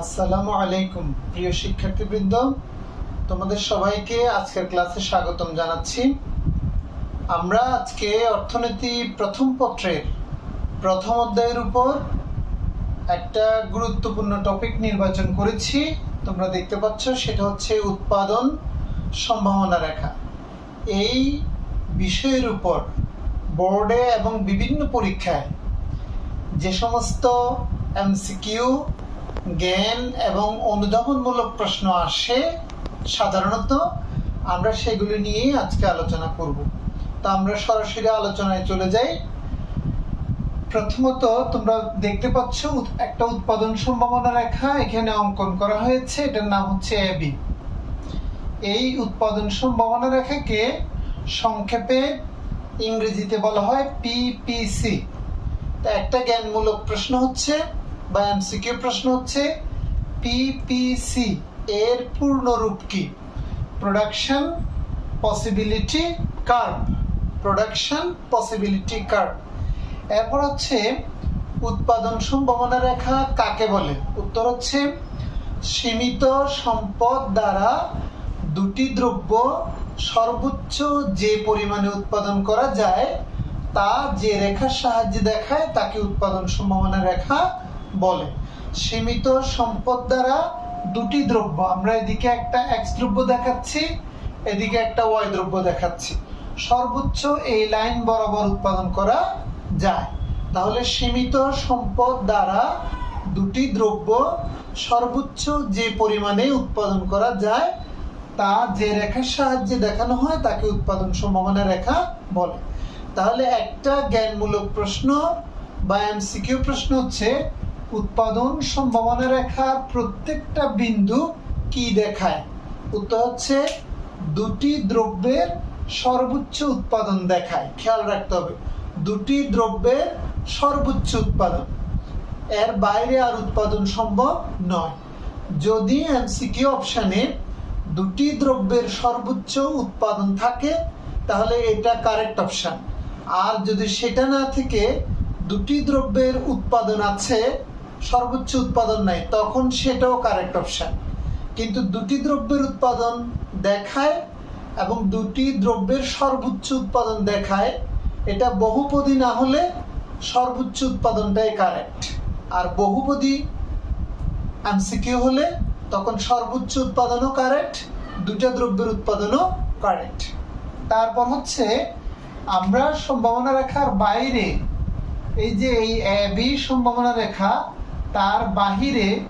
আসসালামু আলাইকুম, প্রিয় শিক্ষার্থীবৃন্দ। তোমাদের সবাইকে আজকের ক্লাসে স্বাগতম জানাচ্ছি। আমরা আজকে অর্থনীতি প্রথম পত্রের প্রথম অধ্যায়ের উপর একটা গুরুত্বপূর্ণ টপিক নির্বাচন করেছি। তোমরা দেখতে পাচ্ছ, সেটা হচ্ছে উৎপাদন সম্ভাবনা রেখা। এই বিষয়ের উপর বোর্ডে এবং বিভিন্ন পরীক্ষায় যে সমস্ত এমসিকিউ জ্ঞান এবং অনুধাবনমূলক প্রশ্ন আসে সাধারণত। আমরা সেগুলি নিয়েই আজকে আলোচনা করব। তো আমরা সরাসরি আলোচনায় চলে যাই। প্রথমত তোমরা দেখতে পাচ্ছ একটা উৎপাদন সম্ভাবনা রেখা এখানে অঙ্কন করা হয়েছে। এটার নাম হচ্ছে এবি এই উৎপাদন সম্ভাবনা রেখাকে সংক্ষেপে ইংরেজিতে বলা হয় পিপিসি একটা জ্ঞানমূলক প্রশ্ন হচ্ছে বা এমসিকিউ প্রশ্ন হচ্ছে পিপিসি এর পূর্ণ রূপ কি? Production possibility curve production possibility curve এরপর হচ্ছে উৎপাদন সম্ভাবনা রেখা কাকে বলে? উত্তর হচ্ছে সীমিত সম্পদ দ্বারা দুটি দ্রব্য সর্বোচ্চ যে পরিমাণে উৎপাদন করা যায়, তা যে রেখার সাহায্যে দেখায়, তাকে উৎপাদন সম্ভাবনা রেখা বলে। সীমিত সম্পদ দ্বারা দুটি দ্রব্য। আমরা এদিকে একটা এক্স দ্রব্য দেখাচ্ছি, এদিকে একটা ওয়াই দ্রব্য দেখাচ্ছি। সর্বোচ্চ এই লাইন বরাবর উৎপাদন করা যায়। তাহলে সীমিত সম্পদ দ্বারা দুটি দ্রব্য সর্বোচ্চ যে পরিমাণে উৎপাদন করা যায়, তা যে রেখার সাহায্যে দেখানো হয়, তাকে উৎপাদন সম্ভাবনা রেখা বলে। তাহলে একটা জ্ঞানমূলক প্রশ্ন বা এমসিকিউ প্রশ্ন হচ্ছে উৎপাদন সম্ভাবনা রেখার প্রত্যেকটা বিন্দু কি দেখায়? উত্তর হচ্ছে দুটি দ্রব্যের সর্বোচ্চ উৎপাদন দেখায়। খেয়াল রাখতে হবে, দুটি দ্রব্যের সর্বোচ্চ উৎপাদন। এর বাইরে আর উৎপাদন সম্ভব নয়। যদি এমসিকিউ অপশানে দুটি দ্রব্যের সর্বোচ্চ উৎপাদন থাকে, তাহলে এটা কারেক্ট অপশান। আর যদি সেটা না থেকে দুটি দ্রব্যের উৎপাদন আছে সর্বোচ্চ উৎপাদন নাই, তখন সেটাও কারেক্ট অপশান কিন্তু দুটি দ্রব্যের উৎপাদন দেখায় এবং দুটি দ্রব্যের সর্বোচ্চ উৎপাদন দেখায়, এটা বহুপদী না হলে সর্বোচ্চ উৎপাদনটাই কারেক্ট আর বহুপদী এমসিকিউ হলে তখন সর্বোচ্চ উৎপাদনও কারেক্ট দুটা দ্রব্যের উৎপাদনও কারেক্ট তারপর হচ্ছে আমরা সম্ভাবনা রেখার বাইরে এই যে এই বি সম্ভাবনা রেখা তার বাহিরে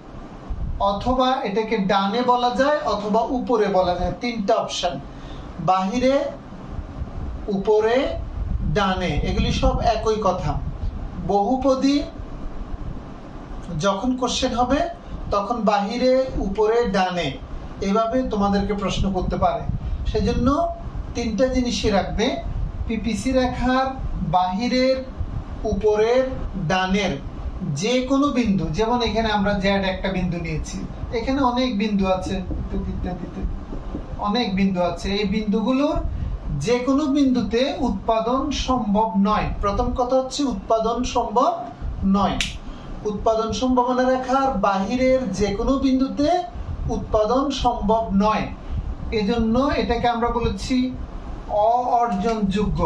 অথবা এটাকে ডানে বলা যায় অথবা উপরে বলা যায়, তিনটা অপশন বাহিরে, উপরে, ডানে, এগুলি সব একই কথা। বহুপদী যখন কোশ্চেন হবে, তখন বাহিরে, উপরে, ডানে, এভাবে তোমাদেরকে প্রশ্ন করতে পারে। সেজন্য তিনটা জিনিসই রাখবে। পিপিসি রেখার বাহিরের, উপরের, ডানের। যে কোনো বিন্দু, যেমন এখানে আমরা জ্যাড একটা বিন্দু নিয়েছি, এখানে অনেক বিন্দু আছে অনেক বিন্দু আছে। এই বিন্দুগুলোর যে কোনো বিন্দুতে উৎপাদন সম্ভব নয়। প্রথম কথা হচ্ছে উৎপাদন সম্ভব নয়। উৎপাদন সম্ভাবনা রেখার বাহিরের যে কোনো বিন্দুতে উৎপাদন সম্ভব নয়। এজন্য এটাকে আমরা বলেছি অ অর্জনযোগ্য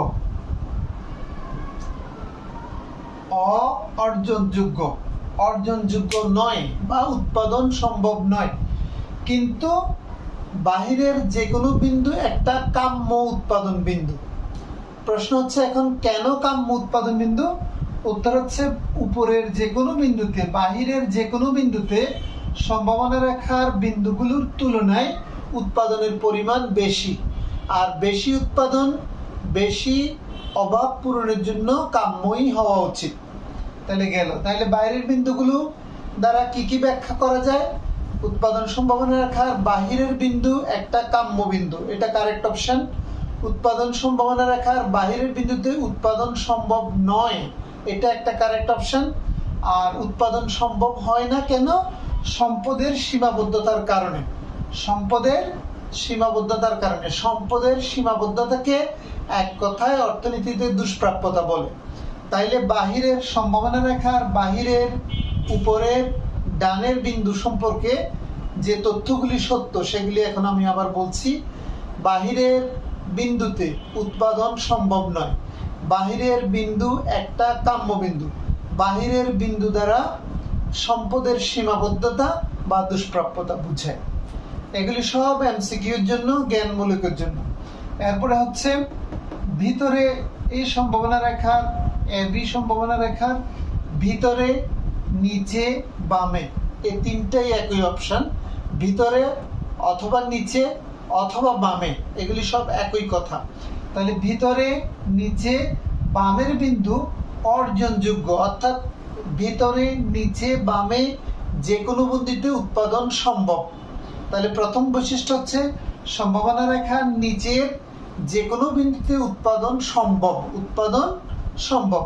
অ অর্জনযোগ্য অর্জনযোগ্য নয় বা উৎপাদন সম্ভব নয়। কিন্তু বাহিরের যে কোনো বিন্দু একটা কাম্য উৎপাদন বিন্দু। প্রশ্ন হচ্ছে এখন কেন কাম্য উৎপাদন বিন্দু? উত্তর হচ্ছে উপরের যে কোনো বিন্দুতে, বাহিরের যে কোনো বিন্দুতে সম্ভাবনা রেখার বিন্দুগুলোর তুলনায় উৎপাদনের পরিমাণ বেশি। আর বেশি উৎপাদন, বেশি অভাব পূরণের জন্য কাম্যই হওয়া উচিত। তাহলে গেল। তাহলে বাইরের বিন্দুগুলো দ্বারা কি কি ব্যাখ্যা করা যায়? উৎপাদন সম্ভাবনা রেখার বাহিরের বিন্দু একটা কাম্য বিন্দু, এটা কারেক্ট অপশন উৎপাদন সম্ভাবনা রেখার বাহিরের বিন্দুতে উৎপাদন সম্ভব নয়, এটা একটা কারেক্ট অপশন আর উৎপাদন সম্ভব হয় না কেন? সম্পদের সীমাবদ্ধতার কারণে। সম্পদের সীমাবদ্ধতার কারণে। সম্পদের সীমাবদ্ধতাকে এক কথায় অর্থনীতিতে দুষ্প্রাপ্যতা বলে। তাইলে বাহিরের সম্ভাবনা রেখার বাহিরের উপরের ডানের বিন্দু সম্পর্কে যে তথ্যগুলি সত্য, সেগুলি এখন আমি আবার বলছি। বাহিরের বিন্দুতে উৎপাদন সম্ভব নয়। বাহিরের বিন্দু একটা কাম্য বিন্দু। বাহিরের বিন্দু দ্বারা সম্পদের সীমাবদ্ধতা বা দুষ্প্রাপ্যতা বুঝায় এগুলি সব এমসিকিউর জন্য, জ্ঞানমূলকের জন্য। এরপরে হচ্ছে ভিতরে এই সম্ভাবনা রেখার এ বি সম্ভাবনা রেখার ভিতরে, নিচে, বামে। এই তিনটাই একই অপশন ভিতরে অথবা নিচে অথবা বামে। এগুলি সব একই কথা। তাহলে ভিতরে, নিচে, বামের বিন্দু অর্জনযোগ্য। অর্থাৎ ভিতরে, নিচে, বামে যে কোনো বিন্দুতে উৎপাদন সম্ভব। তাহলে প্রথম বৈশিষ্ট্য হচ্ছে সম্ভাবনা রেখার নিচের যে কোনো বিন্দুতে উৎপাদন সম্ভব। উৎপাদন সম্ভব।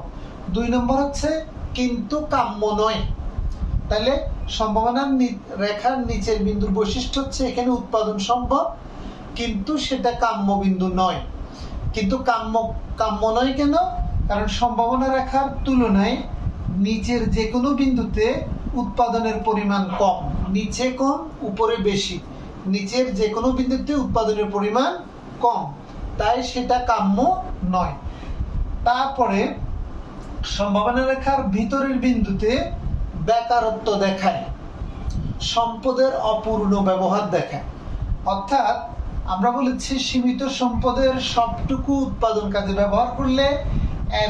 দুই নম্বর হচ্ছে, কিন্তু কাম্য নয়। তাহলে সম্ভাবনার রেখার নিচের বিন্দুর বৈশিষ্ট্য হচ্ছে এখানে উৎপাদন সম্ভব, কিন্তু সেটা কাম্য বিন্দু নয়। কিন্তু কাম্য কাম্য নয় কেন? কারণ সম্ভাবনা রেখার তুলনায় নিচের যে কোনো বিন্দুতে উৎপাদনের পরিমাণ কম, নিচে কম, উপরে বেশি। নিচের যে কোনো বিন্দুতে উৎপাদনের পরিমাণ কম, তাই সেটা কাম্য নয়। তারপরে সম্ভাবনা রেখার ভিতরের বিন্দুতে বেকারত্ব দেখায়, সম্পদের অপূর্ণ ব্যবহার দেখায়। অর্থাৎ আমরা বলেছি, সীমিত সম্পদের সবটুকু উৎপাদন কাজে ব্যবহার করলে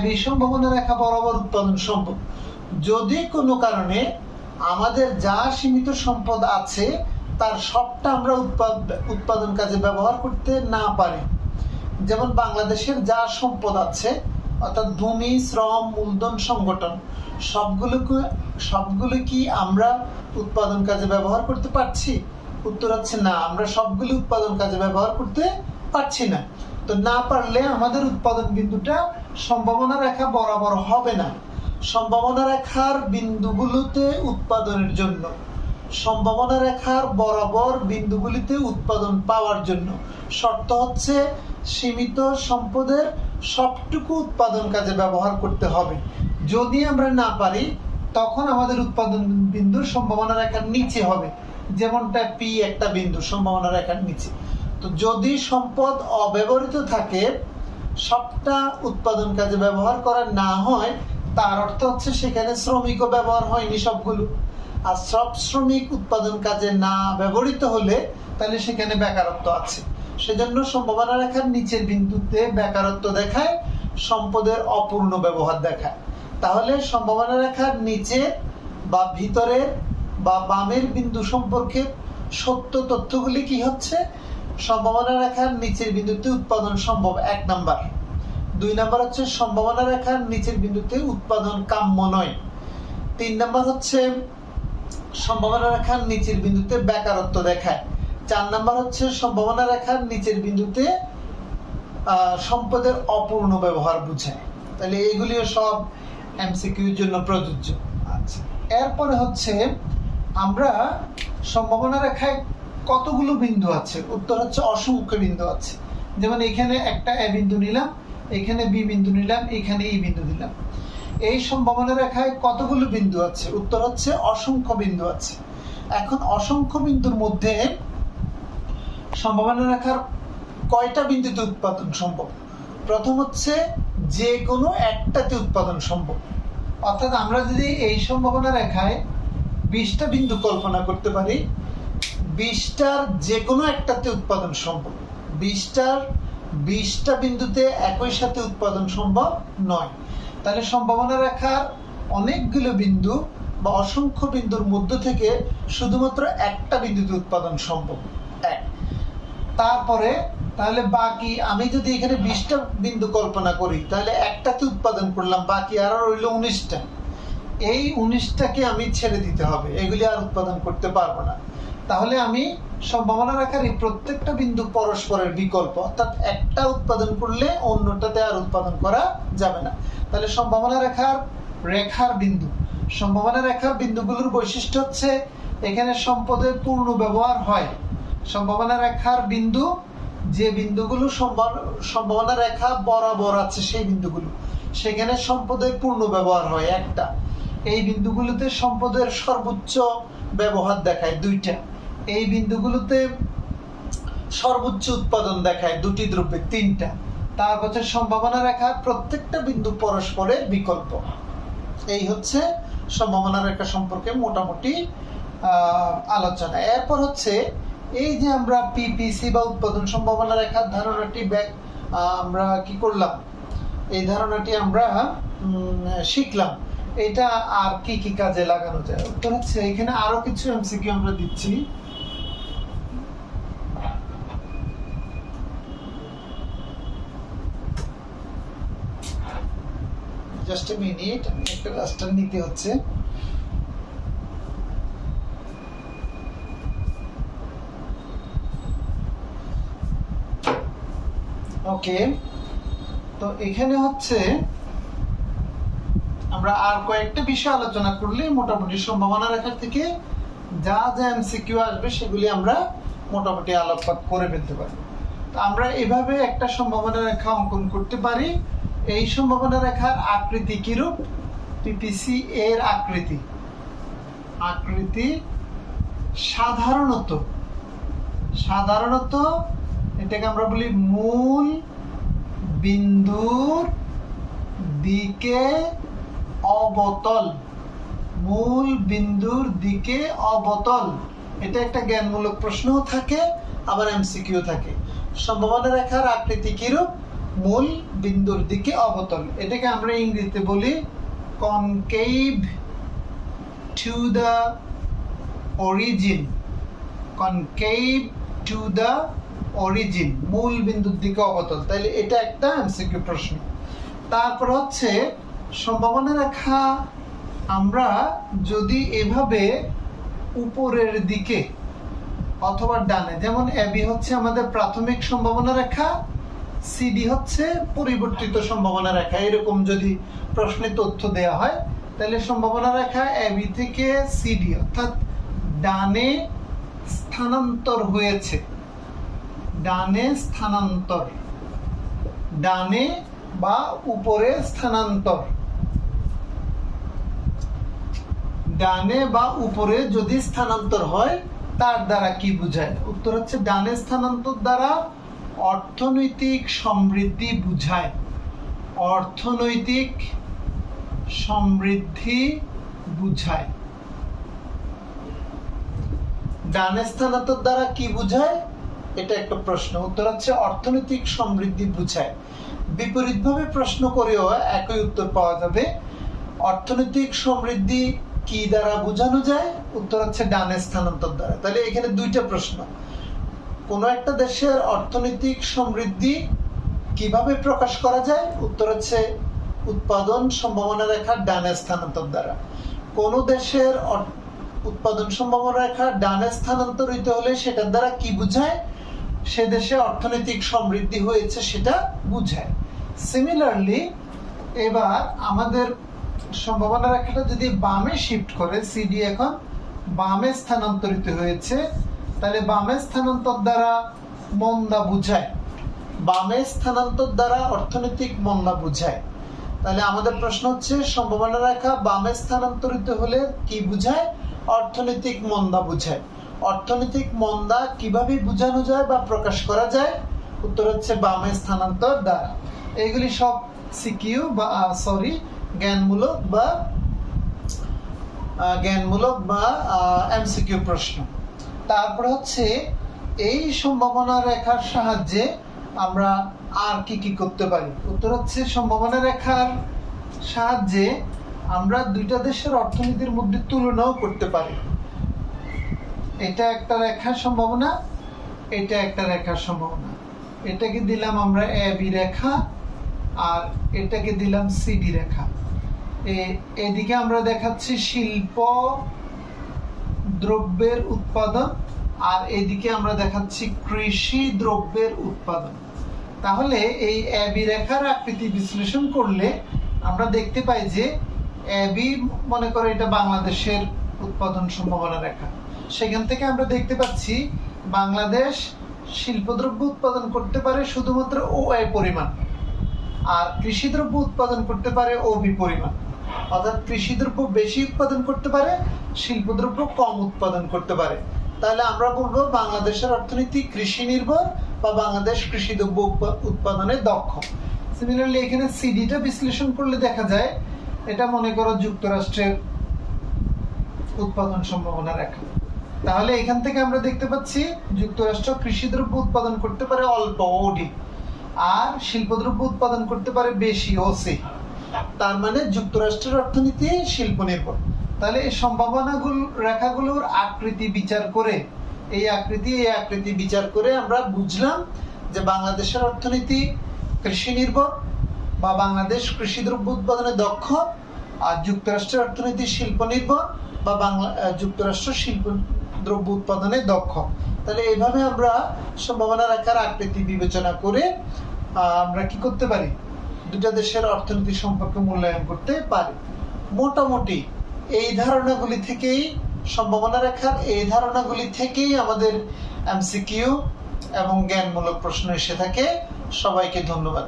এই সম্ভাবনা রেখা বরাবর উৎপাদন সম্ভব। যদি কোনো কারণে আমাদের যা সীমিত সম্পদ আছে, তার সবটা আমরা উৎপাদ- উৎপাদন কাজে ব্যবহার করতে না পারি। যেমন বাংলাদেশের যা সম্পদ আছে অর্থাৎ ভূমি, শ্রম মূলধন সংগঠন, সবগুলোকে, সবগুলো কি আমরা উৎপাদন কাজে ব্যবহার করতে পারছি? উত্তর হচ্ছে না, আমরা সবগুলো উৎপাদন কাজে ব্যবহার করতে পারছি না। তো না পারলে আমাদের উৎপাদন বিন্দুটা সম্ভাবনা রেখা বরাবর হবে না। সম্ভাবনা রেখার বিন্দুগুলোতে উৎপাদনের জন্য। সম্ভাবনা রেখার বরাবর বিন্দুগুলিতে উৎপাদন পাওয়ার জন্য। শর্ত হচ্ছে সীমিত সম্পদের সবটুকু উৎপাদন কাজে ব্যবহার করতে হবে। যদি আমরা না পারি, তখন আমাদের উৎপাদন বিন্দু সম্ভাবনা রেখার নিচে হবে। যেমনটা পি একটা বিন্দু সম্ভাবনা রেখার নিচে। তো যদি সম্পদ অব্যবহৃত থাকে, সবটা উৎপাদন কাজে ব্যবহার করা না হয়, তার অর্থ হচ্ছে সেখানে শ্রমিকও ব্যবহার হয়নি সবগুলো। আর সব শ্রমিক উৎপাদন কাজে না ব্যবহৃত হলে তাহলে সেখানে বেকারত্ব আছে। সেজন্য সম্ভাবনা রেখার নিচের বিন্দুতে বেকারত্ব দেখায়, সম্পদের অপূর্ণ ব্যবহার দেখায়। তাহলে সম্ভাবনা রেখার নিচে বা ভিতরে বা বামের বিন্দু সম্পর্কে সত্য তথ্যগুলি কি হচ্ছে? সম্ভাবনা রেখার নিচের বিন্দুতে উৎপাদন সম্ভব এক নাম্বার। দুই নাম্বার হচ্ছে সম্ভাবনা রেখার নিচের বিন্দুতে উৎপাদন কাম্য নয়। তিন নাম্বার হচ্ছে সম্ভাবনা রেখার নিচের বিন্দুতে বেকারত্ব দেখায় চার নাম্বার হচ্ছে সম্ভাবনা রেখার নিচের বিন্দুতে সম্পদের অপূর্ণ ব্যবহার বুঝায় তাহলে এগুলিও সব এমসিকিউর জন্য প্রযোজ্য। আচ্ছা এরপরে হচ্ছে আমরা সম্ভাবনা রেখায় কতগুলো বিন্দু আছে? উত্তর হচ্ছে অসংখ্য বিন্দু আছে। যেমন এখানে একটা এ বিন্দু নিলাম, এখানে বি বিন্দু নিলাম, এখানে ই বিন্দু দিলাম। এই সম্ভাবনা রেখায় কতগুলো বিন্দু আছে? উত্তর হচ্ছে অসংখ্য বিন্দু আছে। এখন অসংখ্য বিন্দুর মধ্যে সম্ভাবনা রেখার কয়টা বিন্দুতে উৎপাদন সম্ভব? প্রথম হচ্ছে যে কোনো একটাতে উৎপাদন সম্ভব। অর্থাৎ আমরা যদি এই সম্ভাবনা রেখায় বিশটা বিন্দু কল্পনা করতে পারি, বিশটার যে কোনো একটাতে উৎপাদন সম্ভব। বিশটার বিশটা বিন্দুতে একই সাথে উৎপাদন সম্ভব নয়। তাহলে সম্ভাবনা রেখার অনেকগুলো বিন্দু বা অসংখ্য বিন্দুর মধ্য থেকে শুধুমাত্র একটা বিন্দুতে উৎপাদন সম্ভব। এক। তারপরে, তাহলে বাকি, আমি যদি এখানে বিশটা বিন্দু কল্পনা করি, তাহলে একটাতে উৎপাদন করলাম, বাকি আরও রইল উনিশটা। এই উনিশটাকে আমি ছেড়ে দিতে হবে, এগুলি আর উৎপাদন করতে পারব না। তাহলে আমি সম্ভাবনা রাখার এই প্রত্যেকটা বিন্দু পরস্পরের বিকল্প, অর্থাৎ একটা উৎপাদন করলে অন্যটাতে আর উৎপাদন করা যাবে না। তাহলে সম্ভাবনা রেখার রেখার বিন্দু। সম্ভাবনা রেখার বিন্দুগুলোর বৈশিষ্ট্য হচ্ছে এখানে সম্পদের পূর্ণ ব্যবহার হয়। সম্ভাবনা রেখার বিন্দু, যে বিন্দুগুলো সম্ভাবনা রেখা বরাবর আছে সেই বিন্দুগুলো। সেখানে সম্পদের পূর্ণ ব্যবহার হয় একটা। এই বিন্দুগুলোতে সম্পদের সর্বোচ্চ ব্যবহার দেখায় দুইটা। এই বিন্দুগুলোতে সর্বোচ্চ উৎপাদন দেখায় দুটি দ্রব্যের তিনটা। তার হচ্ছে সম্ভাবনা রেখা প্রত্যেকটা বিন্দু পরস্পরের বিকল্প। এই হচ্ছে সম্ভাবনা রেখা সম্পর্কে মোটামুটি আলোচনা। এরপর হচ্ছে এই যে আমরা পিপিসি বা উৎপাদন সম্ভাবনা রেখার ধারণাটি ব্যাক আমরা কি করলাম? এই ধারণাটি আমরা শিখলাম। এটা আর কি কি কাজে লাগানো যায়? উত্তর হচ্ছে এখানে আরও কিছু এমসিকিউ আমরা দিচ্ছি। এ মিনিট একটা রাস্টার নিতে হচ্ছে। ওকে তো এখানে হচ্ছে আমরা আর কয়েকটা বিষয় আলোচনা করলে মোটামুটি সম্ভাবনা রেখার থেকে যা যা এমসিকিউ আসবে সেগুলি আমরা মোটামুটি আলোকপাত করে ফেলতে পারি তো আমরা এভাবে একটা সম্ভাবনা রেখা অঙ্কন করতে পারি। এই সম্ভাবনা রেখার আকৃতি কিরূপ? পিপিসি এর আকৃতি। আকৃতি সাধারণত সাধারণত এটাকে আমরা বলি মূল বিন্দুর দিকে অবতল। মূল বিন্দুর দিকে অবতল। এটা একটা জ্ঞানমূলক প্রশ্নও থাকে, আবার এমসিকিউ থাকে। সম্ভাবনা রেখার আকৃতি কিরূপ? মূল বিন্দুর দিকে অবতল। এটাকে আমরা ইংরেজিতে বলি concave to the origin concave to the origin মূল বিন্দুর দিকে অবতল। তাইলে এটা একটা এমসিকিউ প্রশ্ন। তারপর হচ্ছে, সম্ভাবনা রেখা, আমরা যদি এভাবে উপরের দিকে অথবা ডানে, যেমন এবি হচ্ছে আমাদের প্রাথমিক সম্ভাবনা রেখা সিডি হচ্ছে পরিবর্তিত সম্ভাবনা রেখা। এরকম যদি প্রশ্নে তথ্য দেওয়া হয়, তাহলে সম্ভাবনা রেখা এবি থেকে সিডি অর্থাৎ ডানে স্থানান্তর হয়েছে। ডানে স্থানান্তর। ডানে বা উপরে স্থানান্তর। ডানে বা উপরে যদি স্থানান্তর হয়, তার দ্বারা কি বোঝায়? উত্তর হচ্ছে ডানে স্থানান্তর দ্বারা অর্থনৈতিক সমৃদ্ধি বুঝায়। অর্থনৈতিক সমৃদ্ধি বুঝায়। ডানে স্থানান্তর দ্বারা কি বুঝায়? এটা একটা প্রশ্ন। উত্তর হচ্ছে অর্থনৈতিক সমৃদ্ধি বুঝায়। বিপরীতভাবে প্রশ্ন করেও একই উত্তর পাওয়া যাবে। অর্থনৈতিক সমৃদ্ধি কি দ্বারা বোঝানো যায়? উত্তর হচ্ছে ডানে স্থানান্তর দ্বারা। তাহলে এখানে দুইটা প্রশ্ন। কোন একটা দেশের অর্থনৈতিক সমৃদ্ধি কীভাবে প্রকাশ করা যায়? উত্তর হচ্ছে উৎপাদন সম্ভাবনা রেখার ডানে স্থানান্তর দ্বারা। কোন দেশের উৎপাদন সম্ভাবনা রেখা ডানে স্থানান্তরিত হলে সেটার দ্বারা কি বুঝায়? সে দেশে অর্থনৈতিক সমৃদ্ধি হয়েছে সেটা বুঝায়। সিমিলারলি এবার আমাদের সম্ভাবনা রেখাটা যদি বামে শিফট করে সিডি এখন বামে স্থানান্তরিত হয়েছে তাহলে বামে স্থানান্তর দ্বারা মন্দা বুঝায়। বামে স্থানান্তর দ্বারা অর্থনৈতিক মন্দা বুঝায়। তাহলে আমাদের প্রশ্ন হচ্ছে, সম্ভাবনা রেখা বামে স্থানান্তরিত হলে কি বুঝায়? অর্থনৈতিক মন্দা বুঝায়। অর্থনৈতিক মন্দা কীভাবে বোঝানো যায় বা প্রকাশ করা যায়? উত্তর হচ্ছে বামে স্থানান্তর দ্বারা। এইগুলি সব সিকিউ বা সরি, জ্ঞানমূলক বা জ্ঞানমূলক বা এমসিকিউ প্রশ্ন। তারপর হচ্ছে এই সম্ভাবনা রেখার সাহায্যে আমরা আর কি কি করতে পারি? উত্তর হচ্ছে সম্ভাবনা রেখার সাহায্যে আমরা দুইটা দেশের অর্থনীতির মধ্যে তুলনাও করতে পারি। এটা একটা রেখার সম্ভাবনা, এটা একটা রেখার সম্ভাবনা। এটাকে দিলাম আমরা এ, বি রেখা আর এটাকে দিলাম সিডি রেখা। এদিকে আমরা দেখাচ্ছি শিল্প দ্রব্যের উৎপাদন, আর এদিকে আমরা দেখাচ্ছি কৃষি দ্রব্যের উৎপাদন। তাহলে এই এবি রেখার আকৃতি বিশ্লেষণ করলে আমরা দেখতে পাই যে অ্যাবি মনে করে এটা বাংলাদেশের উৎপাদন সম্ভাবনা রেখা। সেখান থেকে আমরা দেখতে পাচ্ছি বাংলাদেশ শিল্পদ্রব্য উৎপাদন করতে পারে শুধুমাত্র ও পরিমাণ, আর কৃষি দ্রব্য উৎপাদন করতে পারে ও বি পরিমাণ। অর্থাৎ কৃষি দ্রব্য বেশি উৎপাদন করতে পারে, শিল্প দ্রব্য কম উৎপাদন করতে পারে। তাহলে আমরা বলব বাংলাদেশের অর্থনীতি কৃষি নির্ভর বা বাংলাদেশ কৃষি দ্রব্য উৎপাদনে দক্ষ। সিমিলারলি এখানে সিডিটা বিশ্লেষণ করলে দেখা যায়, এটা মনে করো যুক্তরাষ্ট্রের উৎপাদন সম্ভাবনা রেখা। তাহলে এখান থেকে আমরা দেখতে পাচ্ছি যুক্তরাষ্ট্র কৃষি দ্রব্য উৎপাদন করতে পারে অল্প ওডি আর শিল্পদ্রব্য উৎপাদন করতে পারে বেশি ওসি তার মানে যুক্তরাষ্ট্রের অর্থনীতি শিল্প নির্ভর। তাহলে এই সম্ভাবনাগুলো, রেখাগুলোর আকৃতি বিচার করে, এই আকৃতি এই আকৃতি বিচার করে আমরা বুঝলাম যে বাংলাদেশের অর্থনীতি কৃষি নির্ভর বা বাংলাদেশ কৃষি দ্রব্য উৎপাদনে দক্ষ, আর যুক্তরাষ্ট্রের অর্থনীতি শিল্প নির্ভর বা বাংলা যুক্তরাষ্ট্র শিল্প দ্রব্য উৎপাদনে দক্ষ। তাহলে এইভাবে আমরা সম্ভাবনা রেখার আকৃতি বিবেচনা করে আমরা কি করতে পারি? দুটা দেশের অর্থনীতি সম্পর্কে মূল্যায়ন করতে পারি। মোটামুটি এই ধারণাগুলি থেকেই, সম্ভাবনা রাখার এই ধারণাগুলি থেকেই আমাদের এমসিকিউ এবং জ্ঞানমূলক প্রশ্ন এসে থাকে। সবাইকে ধন্যবাদ।